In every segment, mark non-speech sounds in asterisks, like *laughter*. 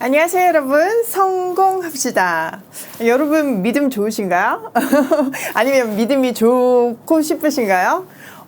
안녕하세요, 여러분. 성공합시다. 여러분, 믿음 좋으신가요? *laughs* 아니면 믿음이 좋고 싶으신가요?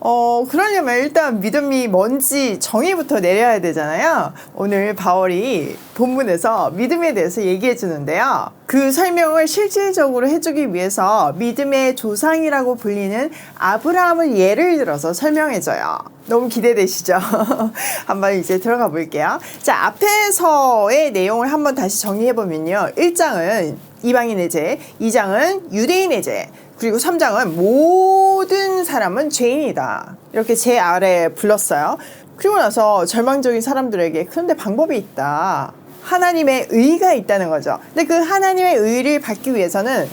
어, 그러려면 일단 믿음이 뭔지 정의부터 내려야 되잖아요. 오늘 바월이 본문에서 믿음에 대해서 얘기해 주는데요. 그 설명을 실질적으로 해주기 위해서 믿음의 조상이라고 불리는 아브라함을 예를 들어서 설명해줘요. 너무 기대되시죠? *laughs* 한번 이제 들어가 볼게요. 자, 앞에서의 내용을 한번 다시 정리해보면요. 1장은 이방인의 죄, 2장은 유대인의 죄, 그리고 3장은 모든 사람은 죄인이다. 이렇게 제 아래 불렀어요. 그리고 나서 절망적인 사람들에게 그런데 방법이 있다. 하나님의 의가 있다는 거죠. 근데 그 하나님의 의를 받기 위해서는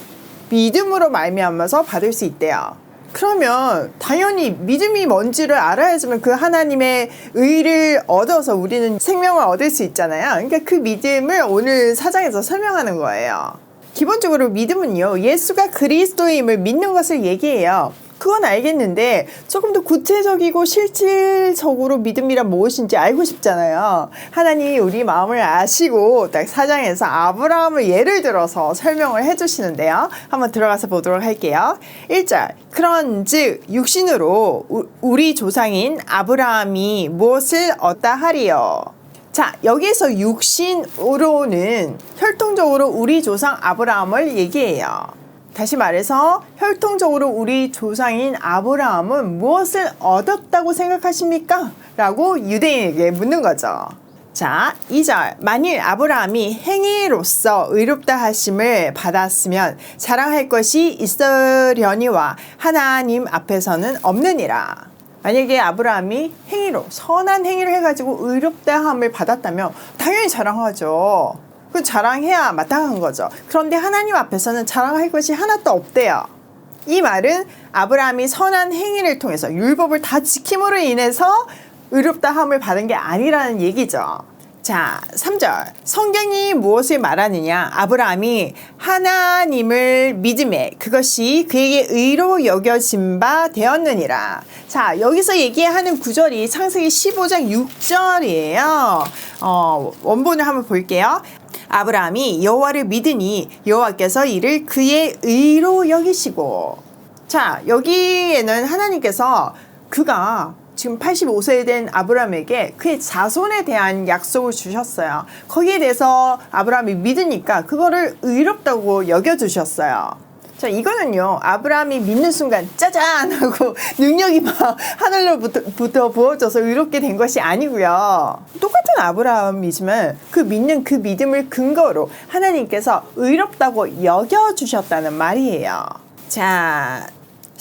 믿음으로 말미암아서 받을 수 있대요. 그러면 당연히 믿음이 뭔지를 알아야지만 그 하나님의 의를 얻어서 우리는 생명을 얻을 수 있잖아요. 그러니까 그 믿음을 오늘 사장에서 설명하는 거예요. 기본적으로 믿음은요, 예수가 그리스도임을 믿는 것을 얘기해요. 그건 알겠는데 조금 더 구체적이고 실질적으로 믿음이란 무엇인지 알고 싶잖아요. 하나님이 우리 마음을 아시고 딱 사장에서 아브라함을 예를 들어서 설명을 해주시는데요. 한번 들어가서 보도록 할게요. 1절 그런즉 육신으로 우- 우리 조상인 아브라함이 무엇을 얻다 하리요. 자, 여기서 육신으로는 혈통적으로 우리 조상 아브라함을 얘기해요. 다시 말해서 혈통적으로 우리 조상인 아브라함은 무엇을 얻었다고 생각하십니까? 라고 유대인에게 묻는 거죠. 자, 2절. 만일 아브라함이 행위로서 의롭다 하심을 받았으면 자랑할 것이 있으려니와 하나님 앞에서는 없느니라. 만약에 아브라함이 행위로 선한 행위를 해가지고 의롭다함을 받았다면 당연히 자랑하죠. 그 자랑해야 마땅한 거죠. 그런데 하나님 앞에서는 자랑할 것이 하나도 없대요. 이 말은 아브라함이 선한 행위를 통해서 율법을 다 지킴으로 인해서 의롭다함을 받은 게 아니라는 얘기죠. 자, 3절. 성경이 무엇을 말하느냐? 아브라함이 하나님을 믿음에 그것이 그에게 의로 여겨진 바 되었느니라. 자, 여기서 얘기하는 구절이 창세기 15장 6절이에요. 어, 원본을 한번 볼게요. 아브라함이 여호와를 믿으니 여호와께서 이를 그의 의로 여기시고 자, 여기에는 하나님께서 그가 지금 85세 된 아브라함에게 그의 자손에 대한 약속을 주셨어요. 거기에 대해서 아브라함이 믿으니까 그거를 의롭다고 여겨주셨어요. 자, 이거는요, 아브라함이 믿는 순간, 짜잔! 하고 *laughs* 능력이 막 하늘로부터 부터 부어져서 의롭게 된 것이 아니고요. 똑같은 아브라함이지만 그 믿는 그 믿음을 근거로 하나님께서 의롭다고 여겨주셨다는 말이에요. 자,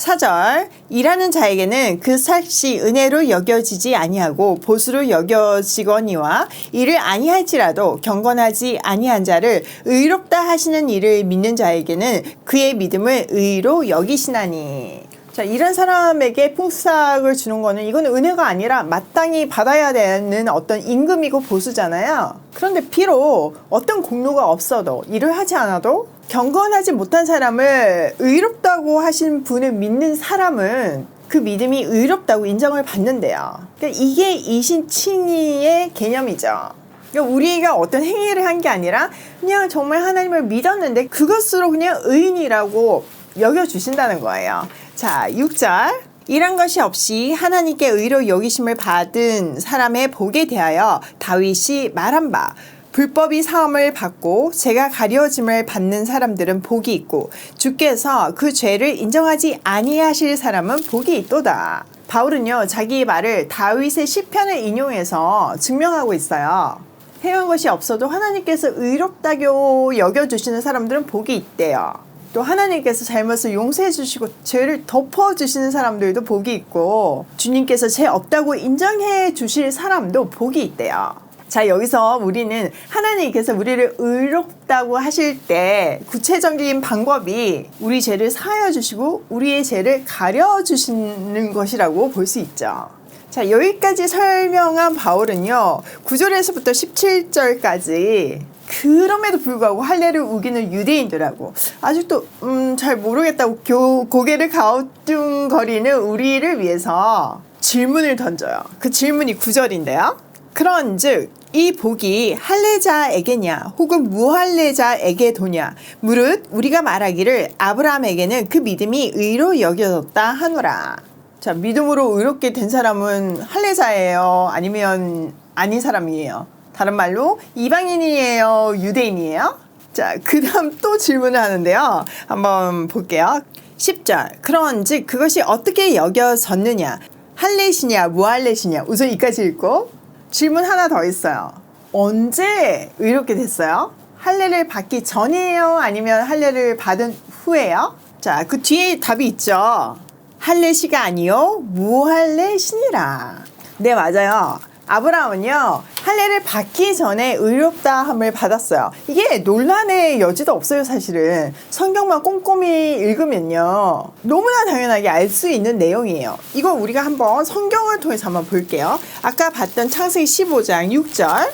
사절 일하는 자에게는 그 삭시 은혜로 여겨지지 아니하고 보수로 여겨지거니와 이를 아니할지라도 경건하지 아니한 자를 의롭다 하시는 일을 믿는 자에게는 그의 믿음을 의로 여기시나니 자, 이런 사람에게 풍삭을 주는 거는 이거는 은혜가 아니라 마땅히 받아야 되는 어떤 임금이고 보수잖아요. 그런데 비록 어떤 공로가 없어도 일을 하지 않아도 경건하지 못한 사람을 의롭다고 하신 분을 믿는 사람은 그 믿음이 의롭다고 인정을 받는데요. 그러니까 이게 이신칭의의 개념이죠. 그러니까 우리가 어떤 행위를 한 게 아니라 그냥 정말 하나님을 믿었는데 그것으로 그냥 의인이라고 여겨주신다는 거예요. 자, 6절. 이런 것이 없이 하나님께 의로 여기심을 받은 사람의 복에 대하여 다윗이 말한 바 불법이 사함을 받고 죄가 가려짐을 받는 사람들은 복이 있고 주께서 그 죄를 인정하지 아니하실 사람은 복이 있도다. 바울은요 자기 말을 다윗의 시편을 인용해서 증명하고 있어요. 행한 것이 없어도 하나님께서 의롭다고 여겨주시는 사람들은 복이 있대요. 또 하나님께서 잘못을 용서해 주시고 죄를 덮어 주시는 사람들도 복이 있고 주님께서 죄 없다고 인정해 주실 사람도 복이 있대요. 자, 여기서 우리는 하나님께서 우리를 의롭다고 하실 때 구체적인 방법이 우리 죄를 사하여 주시고 우리의 죄를 가려 주시는 것이라고 볼 수 있죠. 자, 여기까지 설명한 바울은요, 9절에서부터 17절까지 그럼에도 불구하고 할례를 우기는 유대인들하고 아직도 음, 잘 모르겠다고 교, 고개를 가우뚱거리는 우리를 위해서 질문을 던져요. 그 질문이 9절인데요. 그런즉 이 복이 할례자에게냐 혹은 무할례자에게 도냐 무릇 우리가 말하기를 아브라함에게는 그 믿음이 의로 여겨졌다 하노라. 자 믿음으로 의롭게 된 사람은 할례자예요 아니면 아닌 사람이에요. 다른 말로 이방인이에요 유대인이에요? 자 그다음 또 질문을 하는데요. 한번 볼게요. 10절 그런즉 그것이 어떻게 여겨졌느냐 할례시냐 무할례시냐 우선 이까지 읽고 질문 하나 더 있어요. 언제 의롭게 됐어요? 할례를 받기 전이에요? 아니면 할례를 받은 후에요? 자, 그 뒤에 답이 있죠. 할례시가 아니요 무할례시니라. 네, 맞아요. 아브라함은요 할례를 받기 전에 의롭다함을 받았어요. 이게 논란의 여지도 없어요, 사실은. 성경만 꼼꼼히 읽으면요 너무나 당연하게 알 수 있는 내용이에요. 이거 우리가 한번 성경을 통해서 한번 볼게요. 아까 봤던 창세기 15장 6절.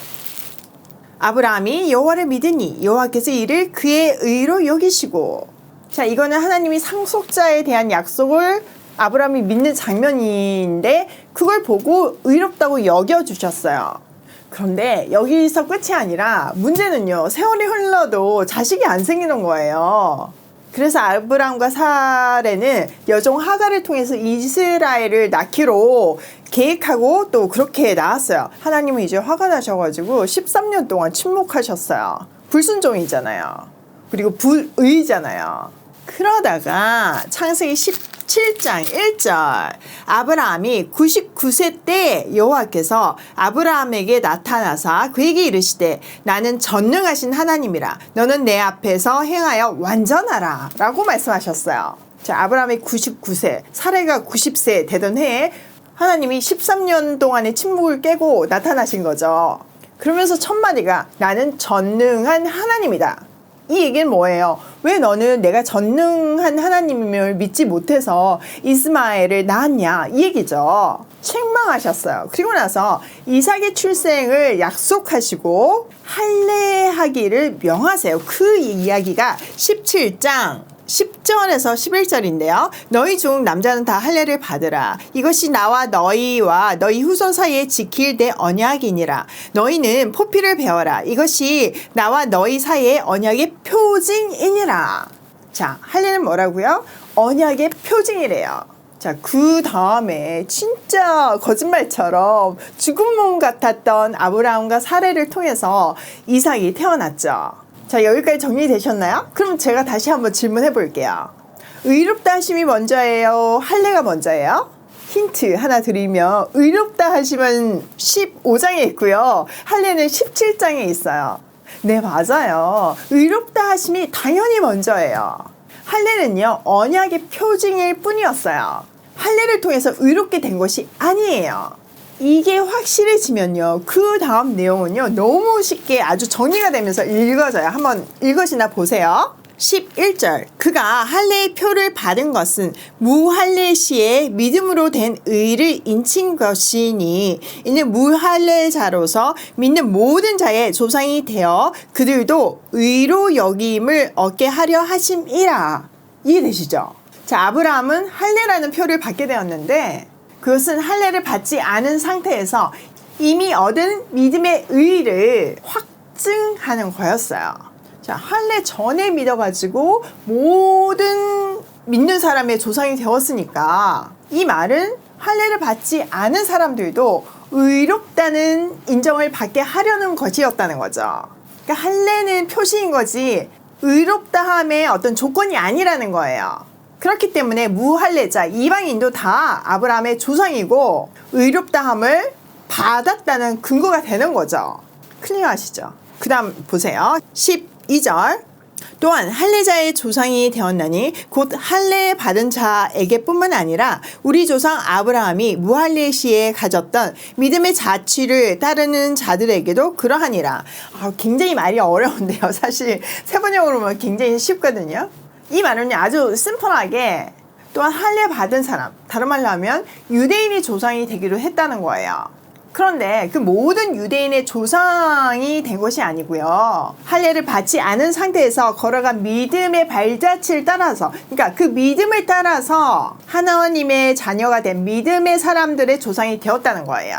아브라함이 여호와를 믿으니 여호와께서 이를 그의 의로 여기시고 자 이거는 하나님이 상속자에 대한 약속을 아브라함이 믿는 장면인데 그걸 보고 의롭다고 여겨 주셨어요. 그런데 여기서 끝이 아니라 문제는요 세월이 흘러도 자식이 안 생기는 거예요. 그래서 아브라함과 사레는 여종 하가를 통해서 이스라엘을 낳기로 계획하고 또 그렇게 낳았어요. 하나님은 이제 화가 나셔가지고 13년 동안 침묵하셨어요. 불순종이잖아요. 그리고 불의잖아요. 그러다가 창세기 17장 1절 아브라함이 99세 때 여호와께서 아브라함에게 나타나사 그에게 이르시되 나는 전능하신 하나님이라 너는 내 앞에서 행하여 완전하라 라고 말씀하셨어요. 자, 아브라함이 99세, 사례가 90세 되던 해에 하나님이 13년 동안의 침묵을 깨고 나타나신 거죠. 그러면서 첫 마디가 나는 전능한 하나님이다. 이 얘기는 뭐예요? 왜 너는 내가 전능한 하나님을 믿지 못해서 이스마엘을 낳았냐? 이 얘기죠. 책망하셨어요. 그리고 나서 이삭의 출생을 약속하시고 할례하기를 명하세요. 그 이야기가 17장 10절에서 11절인데요. 너희 중 남자는 다 할례를 받으라. 이것이 나와 너희와 너희 후손 사이에 지킬 내 언약이니라. 너희는 포피를 배워라. 이것이 나와 너희 사이의 언약의 표징이니라. 자, 할례는 뭐라고요? 언약의 표징이래요. 자, 그 다음에 진짜 거짓말처럼 죽은 몸 같았던 아브라함과 사례를 통해서 이삭이 태어났죠. 자, 여기까지 정리되셨나요? 그럼 제가 다시 한번 질문해 볼게요. 의롭다 하심이 먼저예요? 할례가 먼저예요? 힌트 하나 드리면 의롭다 하시면 15장에 있고요. 할례는 17장에 있어요. 네, 맞아요. 의롭다 하심이 당연히 먼저예요. 할례는요, 언약의 표징일 뿐이었어요. 할례를 통해서 의롭게 된 것이 아니에요. 이게 확실해지면요. 그 다음 내용은요. 너무 쉽게 아주 정리가 되면서 읽어져요. 한번 읽으시나 보세요. 11절 그가 할례의 표를 받은 것은 무할례 시에 믿음으로 된 의를 인친 것이니 이는 무할례자로서 믿는 모든 자의 조상이 되어 그들도 의로 여김을 얻게 하려 하심이라 이해되시죠? 자 아브라함은 할례라는 표를 받게 되었는데 그것은 할례를 받지 않은 상태에서 이미 얻은 믿음의 의를 확증하는 거였어요. 자, 할례 전에 믿어가지고 모든 믿는 사람의 조상이 되었으니까 이 말은 할례를 받지 않은 사람들도 의롭다는 인정을 받게 하려는 것이었다는 거죠. 그러니까 할례는 표시인 거지 의롭다함의 어떤 조건이 아니라는 거예요. 그렇기 때문에 무할례자 이방인도 다 아브라함의 조상이고 의롭다함을 받았다는 근거가 되는 거죠. 클리어하시죠? 그 다음 보세요. 12절 또한 할례자의 조상이 되었나니 곧 할례 받은 자에게뿐만 아니라 우리 조상 아브라함이 무할례 시에 가졌던 믿음의 자취를 따르는 자들에게도 그러하니라. 아, 굉장히 말이 어려운데요. *laughs* 사실 세번역으로 보면 굉장히 쉽거든요. 이 말은 아주 심플하게 또한 할례 받은 사람, 다른 말로 하면 유대인의 조상이 되기로 했다는 거예요. 그런데 그 모든 유대인의 조상이 된 것이 아니고요. 할례를 받지 않은 상태에서 걸어간 믿음의 발자취를 따라서, 그러니까 그 믿음을 따라서 하나님의 자녀가 된 믿음의 사람들의 조상이 되었다는 거예요.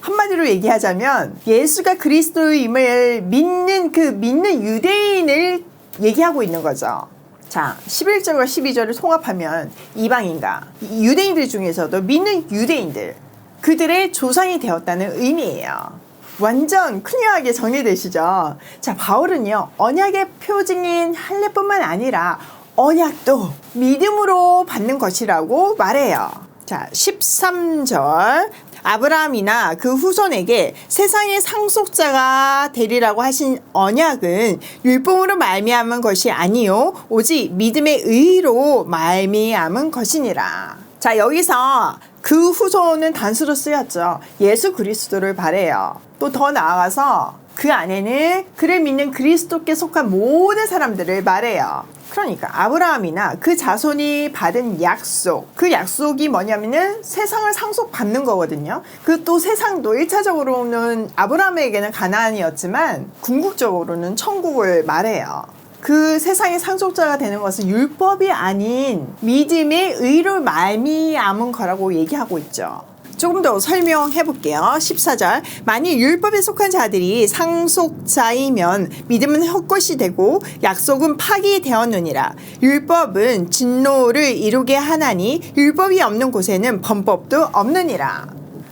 한마디로 얘기하자면 예수가 그리스도임을 믿는 그 믿는 유대인을 얘기하고 있는 거죠. 자, 11절과 12절을 통합하면 이방인과 유대인들 중에서도 믿는 유대인들, 그들의 조상이 되었다는 의미예요. 완전 클리어하게 정리되시죠? 자, 바울은요, 언약의 표징인 할례뿐만 아니라 언약도 믿음으로 받는 것이라고 말해요. 자, 13절. 아브라함이나 그 후손에게 세상의 상속자가 되리라고 하신 언약은 율법으로 말미암은 것이 아니요 오직 믿음의 의로 말미암은 것이니라. 자 여기서 그 후손은 단수로 쓰였죠. 예수 그리스도를 바래요. 또 더 나아가서 그 안에는 그를 믿는 그리스도께 속한 모든 사람들을 말해요. 그러니까 아브라함이나 그 자손이 받은 약속, 그 약속이 뭐냐면은 세상을 상속받는 거거든요. 그 또 세상도 1차적으로는 아브라함에게는 가나안이었지만 궁극적으로는 천국을 말해요. 그 세상의 상속자가 되는 것은 율법이 아닌 믿음의 의로 말미암은 거라고 얘기하고 있죠. 조금 더 설명해 볼게요. 14절. 만일 율법에 속한 자들이 상속자이면 믿음은 헛것이 되고 약속은 파기되었느니라. 율법은 진노를 이루게 하나니 율법이 없는 곳에는 범법도 없느니라.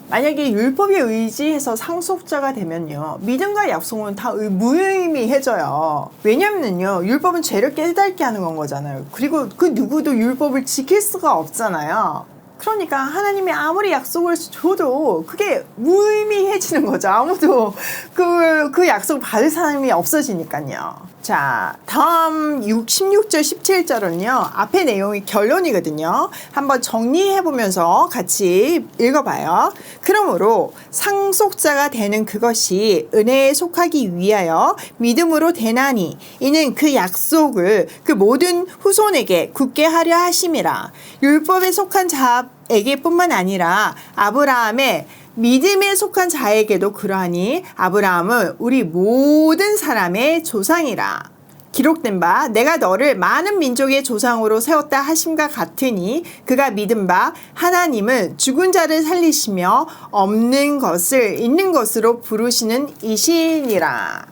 만약에 율법에 의지해서 상속자가 되면요. 믿음과 약속은 다 의- 무의미해져요. 왜냐면요. 율법은 죄를 깨닫게 하는 건 거잖아요. 그리고 그 누구도 율법을 지킬 수가 없잖아요. 그러니까 하나님이 아무리 약속을 줘도 그게 무의미해지는 거죠. 아무도 그, 그 약속 받을 사람이 없어지니까요. 자, 다음 6, 16절, 17절은요. 앞에 내용이 결론이거든요. 한번 정리해 보면서 같이 읽어 봐요. 그러므로 상속자가 되는 그것이 은혜에 속하기 위하여 믿음으로 되나니 이는 그 약속을 그 모든 후손에게 굳게 하려 하심이라. 율법에 속한 자에게뿐만 아니라 아브라함의 믿음에 속한 자에게도 그러하니 아브라함은 우리 모든 사람의 조상이라. 기록된 바 내가 너를 많은 민족의 조상으로 세웠다 하심과 같으니 그가 믿은 바 하나님은 죽은 자를 살리시며 없는 것을 있는 것으로 부르시는 이신이라.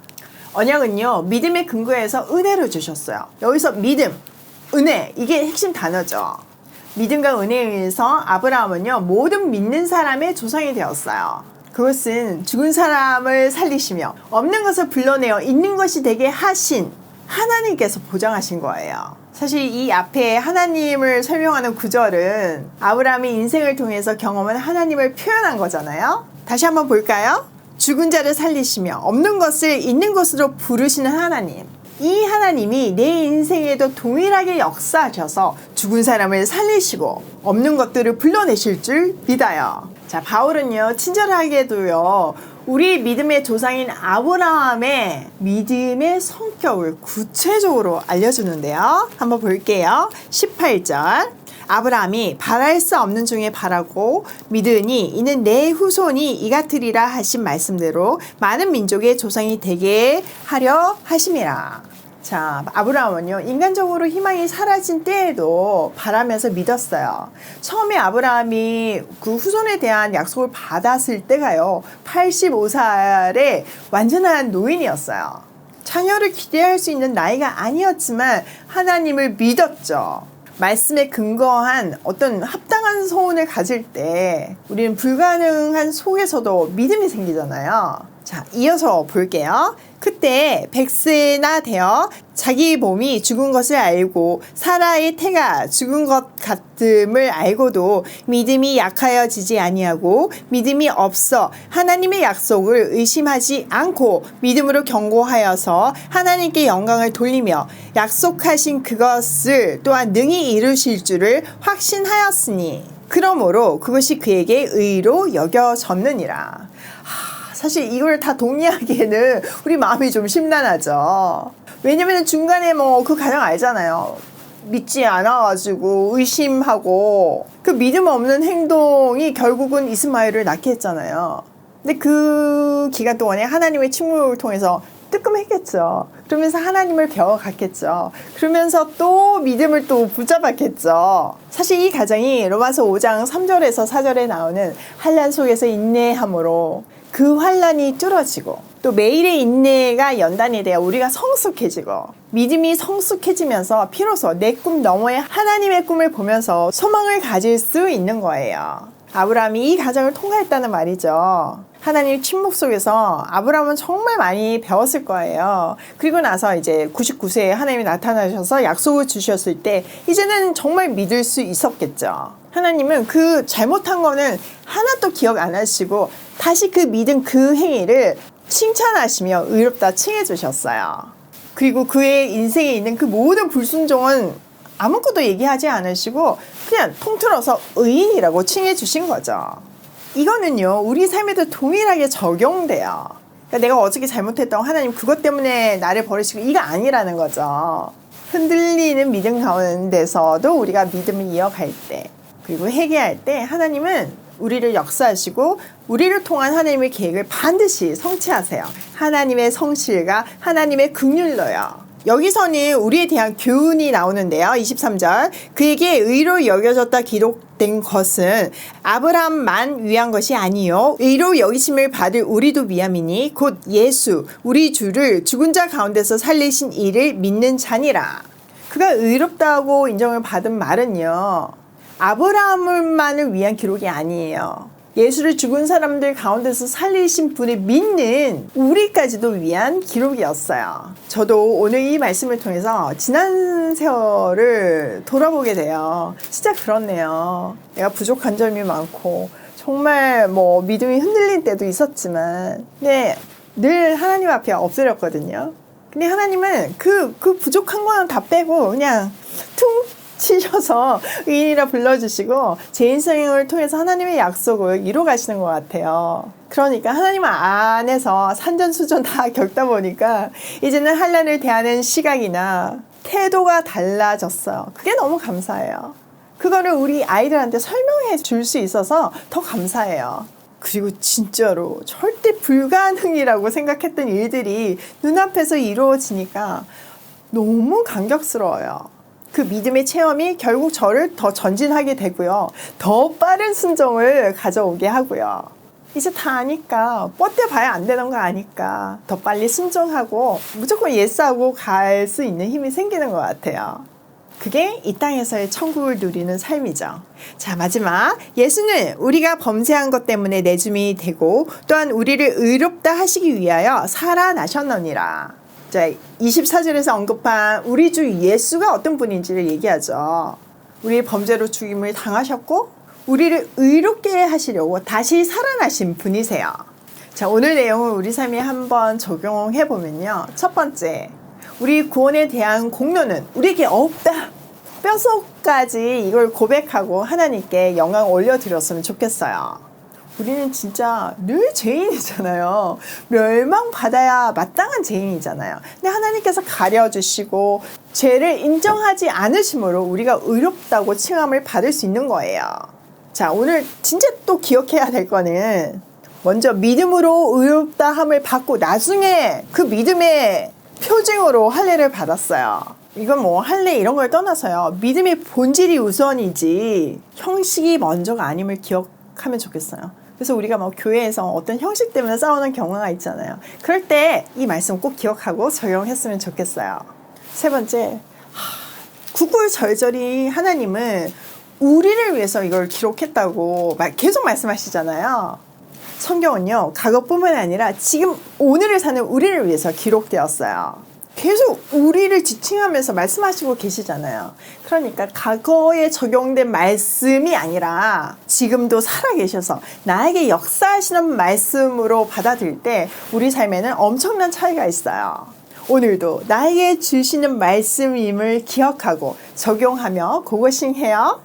언약은요 믿음의 근거에서 은혜로 주셨어요. 여기서 믿음, 은혜 이게 핵심 단어죠. 믿음과 은혜에 의해서 아브라함은요 모든 믿는 사람의 조상이 되었어요. 그것은 죽은 사람을 살리시며 없는 것을 불러내어 있는 것이 되게 하신 하나님께서 보장하신 거예요. 사실 이 앞에 하나님을 설명하는 구절은 아브라함이 인생을 통해서 경험한 하나님을 표현한 거잖아요. 다시 한번 볼까요? 죽은 자를 살리시며 없는 것을 있는 것으로 부르시는 하나님. 이 하나님이 내 인생에도 동일하게 역사하셔서 죽은 사람을 살리시고 없는 것들을 불러내실 줄 믿어요. 자, 바울은요, 친절하게도요, 우리 믿음의 조상인 아브라함의 믿음의 성격을 구체적으로 알려주는데요. 한번 볼게요. 18절. 아브라함이 바랄 수 없는 중에 바라고 믿으니 이는 내 후손이 이 같으리라 하신 말씀대로 많은 민족의 조상이 되게 하려 하심이라. 자, 아브라함은요, 인간적으로 희망이 사라진 때에도 바라면서 믿었어요. 처음에 아브라함이 그 후손에 대한 약속을 받았을 때가요, 85살의 완전한 노인이었어요. 자녀를 기대할 수 있는 나이가 아니었지만 하나님을 믿었죠. 말씀에 근거한 어떤 합당한 소원을 가질 때 우리는 불가능한 속에서도 믿음이 생기잖아요. 자, 이어서 볼게요. 그때 백세나 되어 자기 몸이 죽은 것을 알고 사라의 태가 죽은 것 같음을 알고도 믿음이 약하여지지 아니하고 믿음이 없어 하나님의 약속을 의심하지 않고 믿음으로 경고하여서 하나님께 영광을 돌리며 약속하신 그것을 또한 능히 이루실 줄을 확신하였으니 그러므로 그것이 그에게 의로 여겨졌느니라. 사실 이걸 다 동의하기에는 *laughs* 우리 마음이 좀 심란하죠. 왜냐면 중간에 뭐 그 가정 알잖아요. 믿지 않아가지고 의심하고 그 믿음 없는 행동이 결국은 이스마엘을 낳게 했잖아요. 근데 그 기간 동안에 하나님의 침묵을 통해서 뜨끔했겠죠. 그러면서 하나님을 배워갔겠죠. 그러면서 또 믿음을 또 붙잡았겠죠. 사실 이 가정이 로마서 5장 3절에서 4절에 나오는 한란 속에서 인내함으로 그 환란이 뚫어지고 또 매일의 인내가 연단이 되어 우리가 성숙해지고 믿음이 성숙해지면서 비로소 내 꿈 너머에 하나님의 꿈을 보면서 소망을 가질 수 있는 거예요. 아브라함이 이 과정을 통과했다는 말이죠. 하나님 침묵 속에서 아브라함은 정말 많이 배웠을 거예요. 그리고 나서 이제 99세에 하나님이 나타나셔서 약속을 주셨을 때 이제는 정말 믿을 수 있었겠죠. 하나님은 그 잘못한 거는 하나도 기억 안 하시고 다시 그 믿은 그 행위를 칭찬하시며 의롭다 칭해 주셨어요. 그리고 그의 인생에 있는 그 모든 불순종은 아무것도 얘기하지 않으시고 그냥 통틀어서 의인이라고 칭해 주신 거죠. 이거는요, 우리 삶에도 동일하게 적용돼요. 그러니까 내가 어저께 잘못했던 하나님 그것 때문에 나를 버리시고 이거 아니라는 거죠. 흔들리는 믿음 가운데서도 우리가 믿음을 이어갈 때, 그리고 회개할 때 하나님은 우리를 역사하시고 우리를 통한 하나님의 계획을 반드시 성취하세요. 하나님의 성실과 하나님의 긍휼로요. 여기서는 우리에 대한 교훈이 나오는데요. 23절. 그에게 의로 여겨졌다 기록된 것은 아브라함만 위한 것이 아니요 의로 여기심을 받을 우리도 위함이니 곧 예수 우리 주를 죽은 자 가운데서 살리신 이를 믿는 자니라. 그가 의롭다고 인정을 받은 말은요. 아브라함만을 위한 기록이 아니에요. 예수를 죽은 사람들 가운데서 살리신 분을 믿는 우리까지도 위한 기록이었어요. 저도 오늘 이 말씀을 통해서 지난 세월을 돌아보게 돼요. 진짜 그렇네요. 내가 부족한 점이 많고 정말 뭐 믿음이 흔들린 때도 있었지만 네, 늘 하나님 앞에 엎드렸거든요. 근데 하나님은 그, 그 부족한 거는 다 빼고 그냥 퉁 치셔서 *laughs* 의인이라 불러주시고 제 인생을 통해서 하나님의 약속을 이뤄 가시는 것 같아요. 그러니까 하나님 안에서 산전수전 다 *laughs* 겪다 보니까 이제는 한란을 대하는 시각이나 태도가 달라졌어요. 그게 너무 감사해요. 그거를 우리 아이들한테 설명해 줄 수 있어서 더 감사해요. 그리고 진짜로 절대 불가능이라고 생각했던 일들이 눈앞에서 이루어지니까 너무 감격스러워요. 그 믿음의 체험이 결국 저를 더 전진하게 되고요. 더 빠른 순종을 가져오게 하고요. 이제 다 아니까 뻗대 봐야 안 되는 거 아니까 더 빨리 순종하고 무조건 예스하고 갈 수 있는 힘이 생기는 것 같아요. 그게 이 땅에서의 천국을 누리는 삶이죠. 자, 마지막. 예수는 우리가 범죄한 것 때문에 내줌이 되고 또한 우리를 의롭다 하시기 위하여 살아나셨느니라. 자, 24절에서 언급한 우리 주 예수가 어떤 분인지를 얘기하죠. 우리의 범죄로 죽임을 당하셨고 우리를 의롭게 하시려고 다시 살아나신 분이세요. 자, 오늘 내용을 우리 삶에 한번 적용해 보면요. 첫 번째, 우리 구원에 대한 공로는 우리에게 없다. 뼛속까지 이걸 고백하고 하나님께 영광 올려드렸으면 좋겠어요. 우리는 진짜 늘 죄인이잖아요. 멸망받아야 마땅한 죄인이잖아요. 근데 하나님께서 가려주시고 죄를 인정하지 않으심으로 우리가 의롭다고 칭함을 받을 수 있는 거예요. 자, 오늘 진짜 또 기억해야 될 거는 먼저 믿음으로 의롭다 함을 받고 나중에 그 믿음의 표징으로 할례를 받았어요. 이건 뭐 할례 이런 걸 떠나서요. 믿음의 본질이 우선이지 형식이 먼저가 아님을 기억 하면 좋겠어요. 그래서 우리가 뭐 교회에서 어떤 형식 때문에 싸우는 경우가 있잖아요. 그럴 때 이 말씀 꼭 기억하고 적용했으면 좋겠어요. 세 번째, 구구절절히 하나님은 우리를 위해서 이걸 기록했다고 계속 말씀하시잖아요. 성경은요, 과거뿐만 아니라 지금 오늘을 사는 우리를 위해서 기록되었어요. 계속 우리를 지칭하면서 말씀하시고 계시잖아요. 그러니까 과거에 적용된 말씀이 아니라 지금도 살아계셔서 나에게 역사하시는 말씀으로 받아들일 때 우리 삶에는 엄청난 차이가 있어요. 오늘도 나에게 주시는 말씀임을 기억하고 적용하며 고고싱해요.